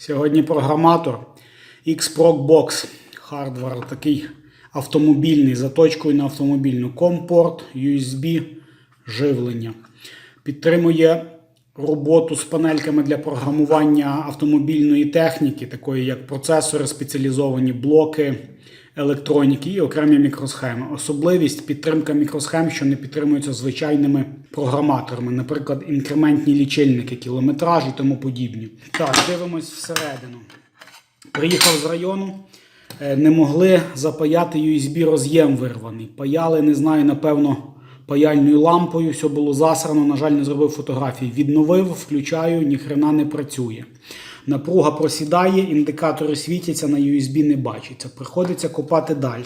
Сьогодні програматор X-Proc Box хардвар такий автомобільний заточкою на автомобільну. Компорт, USB, живлення. Підтримує роботу з панельками для програмування автомобільної техніки, такої як процесори, спеціалізовані блоки електроніки і окремі мікросхеми. Особливість підтримка мікросхем, що не підтримуються звичайними програматорами, наприклад, інкрементні лічильники, кілометраж і тому подібні. Так, дивимось всередину. Приїхав з району, е, не могли запаяти USB роз'єм вирваний. Паяли, не знаю, напевно, паяльною лампою. Все було засрано, на жаль, не зробив фотографії. Відновив, включаю, ніхрена не працює. Напруга просідає, індикатори світяться, на USB не бачиться. Приходиться копати далі.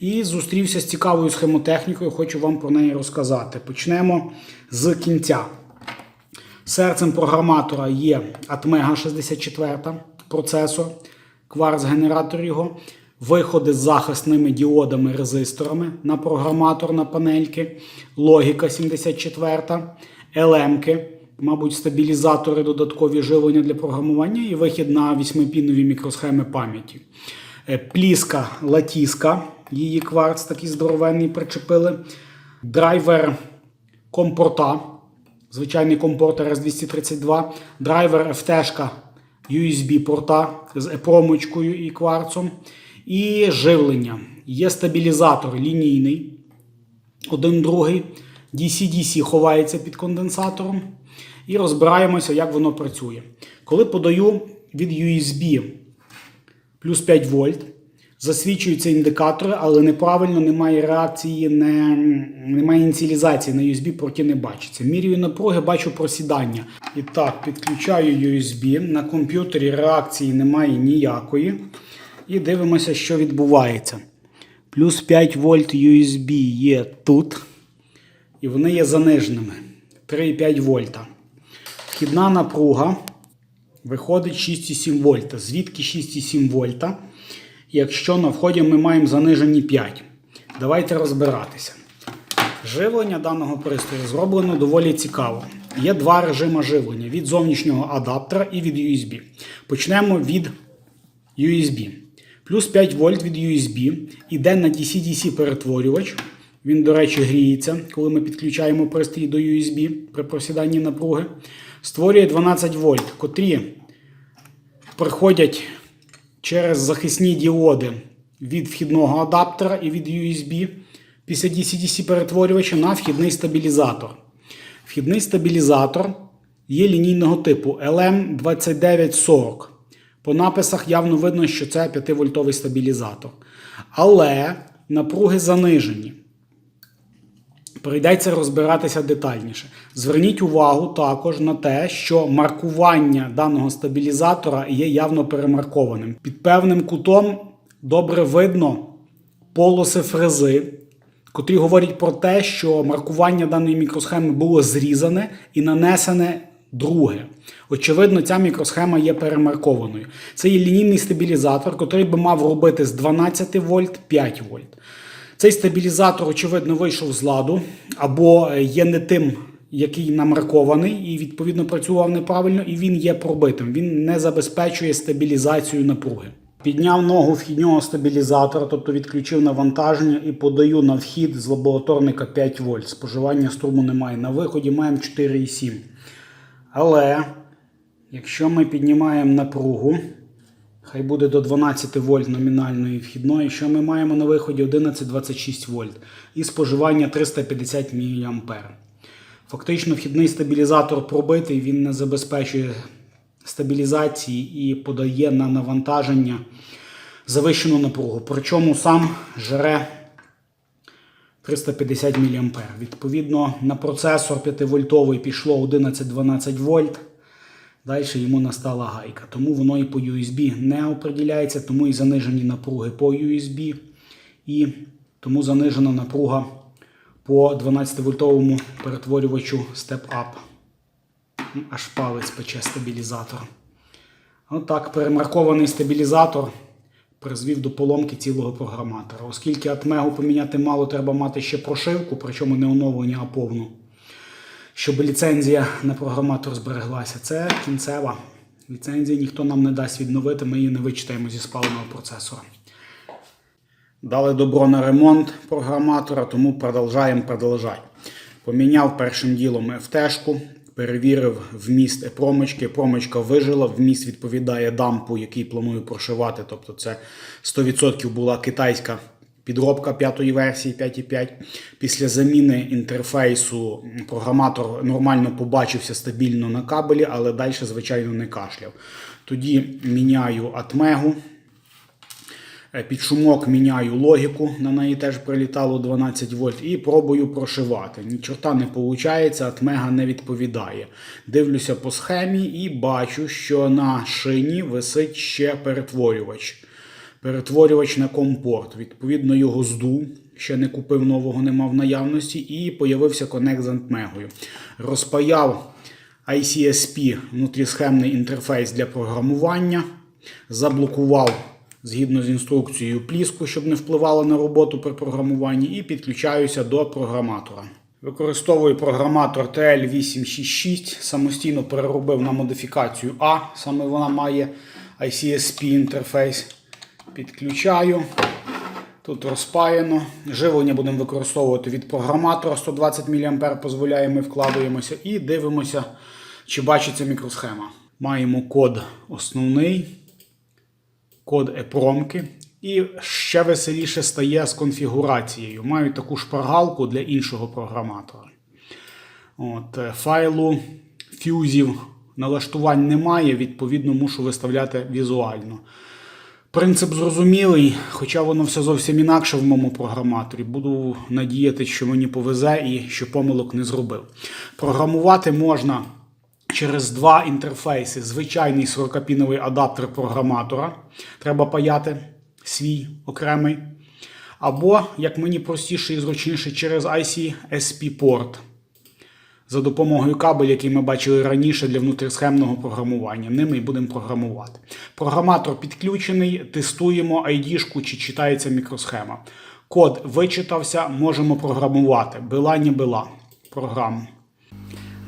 І зустрівся з цікавою схемотехнікою, хочу вам про неї розказати. Почнемо з кінця. Серцем програматора є Atmega 64 процесор, кварц-генератор його, виходи з захисними діодами, резисторами на програматор на панельки, логіка 74, LM-ки, мабуть, стабілізатори, додаткові живлення для програмування і вихід на 8-пінові мікросхеми пам'яті. Е, Пліска латіска, її кварц такий здоровенний причепили. Драйвер компорта, звичайний компорт RS232, драйвер FT USB порта з епромочкою і кварцом. І живлення. Є стабілізатор лінійний, один другий. DC-DC ховається під конденсатором. І розбираємося, як воно працює. Коли подаю від USB плюс 5 вольт, засвічуються індикатори, але неправильно немає реакції, не, немає ініціалізації на USB, порті не бачиться. Міряю напруги, бачу просідання. І так, підключаю USB. На комп'ютері реакції немає ніякої. І дивимося, що відбувається. Плюс 5 вольт USB є тут. І вони є заниженими. 3,5 вольта. Вхідна напруга виходить 6,7 вольта. Звідки 6,7 вольта? Якщо на вході ми маємо занижені 5. Давайте розбиратися. Живлення даного пристрою зроблено доволі цікаво. Є два режими живлення: від зовнішнього адаптера і від USB. Почнемо від USB. Плюс 5 вольт від USB іде на DC-DC перетворювач. Він, до речі, гріється, коли ми підключаємо пристрій до USB при просіданні напруги. Створює 12 вольт, котрі приходять через захисні діоди від вхідного адаптера і від USB після DC-DC перетворювача на вхідний стабілізатор. Вхідний стабілізатор є лінійного типу LM2940. По написах явно видно, що це 5-вольтовий стабілізатор. Але напруги занижені. Прийдеться розбиратися детальніше. Зверніть увагу також на те, що маркування даного стабілізатора є явно перемаркованим. Під певним кутом добре видно полоси фрези, котрі говорять про те, що маркування даної мікросхеми було зрізане і нанесене друге. Очевидно, ця мікросхема є перемаркованою. Це є лінійний стабілізатор, який би мав робити з 12 вольт 5 вольт. Цей стабілізатор, очевидно, вийшов з ладу або є не тим, який намаркований, і відповідно працював неправильно, і він є пробитим. Він не забезпечує стабілізацію напруги. Підняв ногу вхіднього стабілізатора, тобто відключив навантаження і подаю на вхід з лабораторника 5 вольт. Споживання струму немає. На виході маємо 4,7. Але якщо ми піднімаємо напругу, Хай буде до 12 вольт номінальної вхідної, що ми маємо на виході 11,26 вольт і споживання 350 мА. Фактично, вхідний стабілізатор пробитий, він не забезпечує стабілізації і подає на навантаження завищену напругу. Причому сам жере 350 мА. Відповідно, на процесор 5-вольтовий пішло 11-12 вольт. Далі йому настала гайка. Тому воно і по USB не определяється, тому і занижені напруги по USB, і тому занижена напруга по 12-вольтовому перетворювачу Step Up. Аж палець пече стабілізатор. Отак, перемаркований стабілізатор призвів до поломки цілого програматора. Оскільки атмегу поміняти мало, треба мати ще прошивку, причому не оновлення, а повну щоб ліцензія на програматор збереглася. Це кінцева. Ліцензії ніхто нам не дасть відновити, ми її не вичитаємо зі спаленого процесора. Дали добро на ремонт програматора, тому продовжаємо продовжати. Поміняв першим ділом FT-шку, перевірив вміст епромочки. Епромочка вижила, вміст відповідає дампу, який планую прошивати. Тобто це 100% була китайська підробка п'ятої версії 5.5. Після заміни інтерфейсу програматор нормально побачився стабільно на кабелі, але далі, звичайно, не кашляв. Тоді міняю атмегу. Під шумок міняю логіку, на неї теж прилітало 12 вольт, і пробую прошивати. Ні чорта не виходить, атмега не відповідає. Дивлюся по схемі і бачу, що на шині висить ще перетворювач. Перетворювач на компорт. Відповідно, його здув. Ще не купив нового, не мав наявності, і появився конект з антмегою. Розпаяв ICSP внутрісхемний інтерфейс для програмування, заблокував згідно з інструкцією пліску, щоб не впливало на роботу при програмуванні, і підключаюся до програматора. Використовую програматор TL866, самостійно переробив на модифікацію А, саме вона має ICSP інтерфейс. Підключаю. Тут розпаяно. Живлення будемо використовувати від програматора 120 мА, дозволяє, ми вкладаємося і дивимося, чи бачиться мікросхема. Маємо код основний, код епромки. І ще веселіше стає з конфігурацією. Маю таку шпаргалку для іншого програматора. От, е, файлу фюзів налаштувань немає, відповідно, мушу виставляти візуально. Принцип зрозумілий, хоча воно все зовсім інакше в моєму програматорі. Буду надіятися, що мені повезе і що помилок не зробив. Програмувати можна через два інтерфейси. Звичайний 40-піновий адаптер програматора. Треба паяти свій окремий. Або, як мені простіше і зручніше, через IC-SP порт за допомогою кабель, який ми бачили раніше для внутрісхемного програмування. Ними і будемо програмувати. Програматор підключений, тестуємо ID-шку, чи читається мікросхема. Код вичитався, можемо програмувати. Била не била. Програму.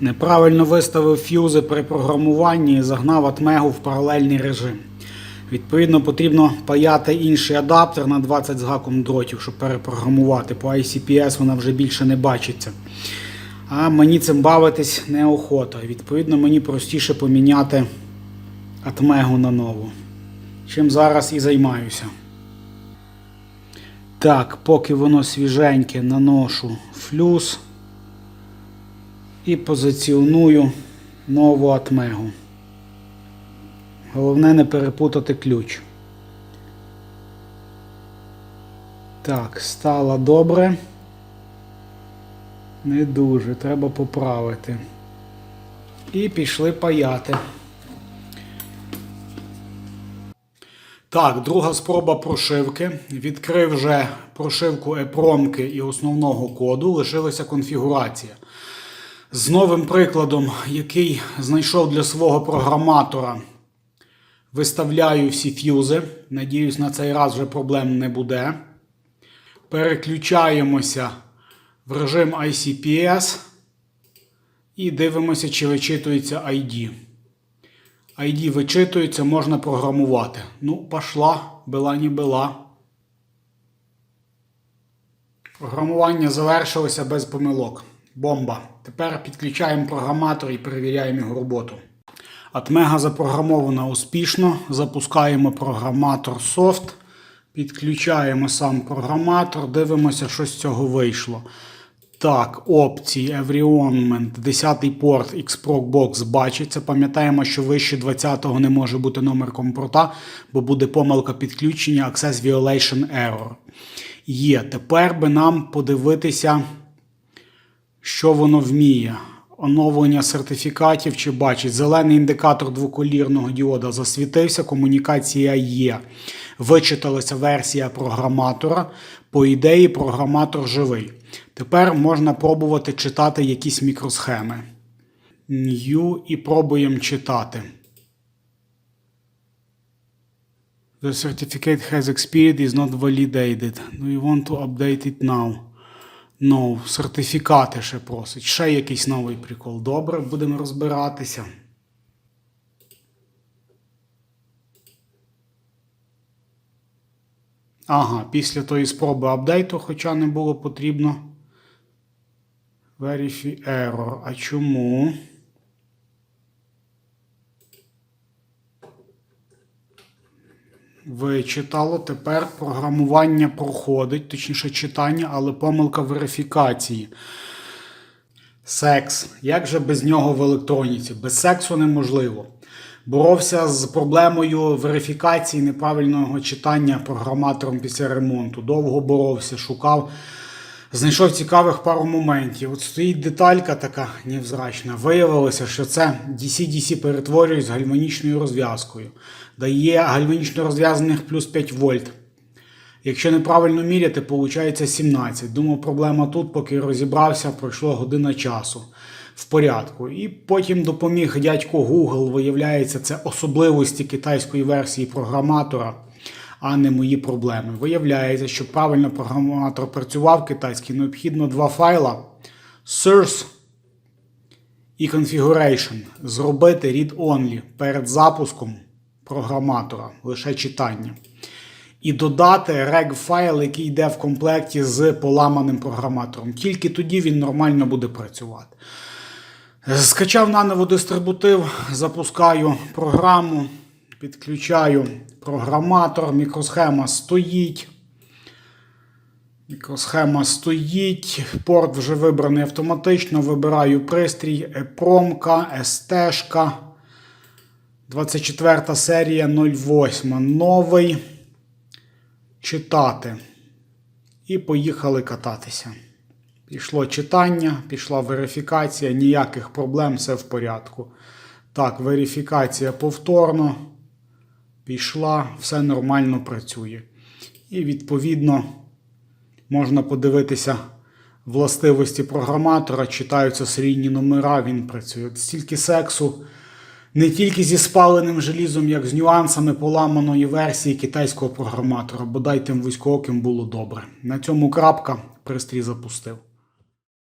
Неправильно виставив фюзи при програмуванні і загнав атмегу в паралельний режим. Відповідно, потрібно паяти інший адаптер на 20 з гаком дротів, щоб перепрограмувати. По ICPS вона вже більше не бачиться. А мені цим бавитись неохота. Відповідно, мені простіше поміняти атмегу на нову. Чим зараз і займаюся. Так, поки воно свіженьке, наношу флюс і позиціоную нову атмегу. Головне не перепутати ключ. Так, стало добре. Не дуже, треба поправити. І пішли паяти. Так, друга спроба прошивки. Відкрив вже прошивку епромки і основного коду. Лишилася конфігурація. З новим прикладом, який знайшов для свого програматора, виставляю всі фюзи. Надіюсь, на цей раз вже проблем не буде. Переключаємося в режим ICPS і дивимося, чи вичитується ID. ID вичитується, можна програмувати. Ну, пошла, била не била. Програмування завершилося без помилок. Бомба. Тепер підключаємо програматор і перевіряємо його роботу. Атмега запрограмована успішно. Запускаємо програматор софт. Підключаємо сам програматор, дивимося, що з цього вийшло. Так, опції, Environment, 10-й порт Xproc бачиться. Пам'ятаємо, що вище 20-го не може бути номер компорта, бо буде помилка підключення Access Violation Error. Є. Тепер би нам подивитися, що воно вміє. Оновлення сертифікатів чи бачить. Зелений індикатор двоколірного діода засвітився, комунікація є. Вичиталася версія програматора. По ідеї, програматор живий. Тепер можна пробувати читати якісь мікросхеми. New і пробуємо читати. The certificate has expired is not validated. Do you want to update it now? No, сертифікати ще просить. Ще якийсь новий прикол. Добре, будемо розбиратися. Ага, після тої спроби апдейту, хоча не було потрібно. Verify error. А чому? Вичитало. Тепер програмування проходить, точніше читання, але помилка верифікації. Секс. Як же без нього в електроніці? Без сексу неможливо. Боровся з проблемою верифікації неправильного читання програматором після ремонту. Довго боровся, шукав, знайшов цікавих пару моментів. От стоїть деталька така невзрачна. Виявилося, що це DC-DC перетворюють з гальванічною розв'язкою. Дає гальванічно розв'язаних плюс 5 вольт. Якщо неправильно міряти, виходить 17. Думав, проблема тут, поки розібрався, пройшло година часу в порядку. І потім допоміг дядько Google, виявляється, це особливості китайської версії програматора, а не мої проблеми. Виявляється, щоб правильно програматор працював китайський, необхідно два файла source і configuration зробити read-only перед запуском програматора, лише читання. І додати reg файл, який йде в комплекті з поламаним програматором. Тільки тоді він нормально буде працювати. Скачав наново дистрибутив, запускаю програму, підключаю програматор, мікросхема стоїть. Мікросхема стоїть, порт вже вибраний автоматично. Вибираю пристрій, EPROM, ST. 24 серія 08. Новий. Читати. І поїхали кататися. Пішло читання, пішла верифікація, ніяких проблем, все в порядку. Так, верифікація повторно. Пішла, все нормально працює. І відповідно можна подивитися властивості програматора, читаються серійні номера, він працює. Стільки сексу не тільки зі спаленим желізом, як з нюансами поламаної версії китайського програматора, бодай тим військовим було добре. На цьому крапка, пристрій запустив.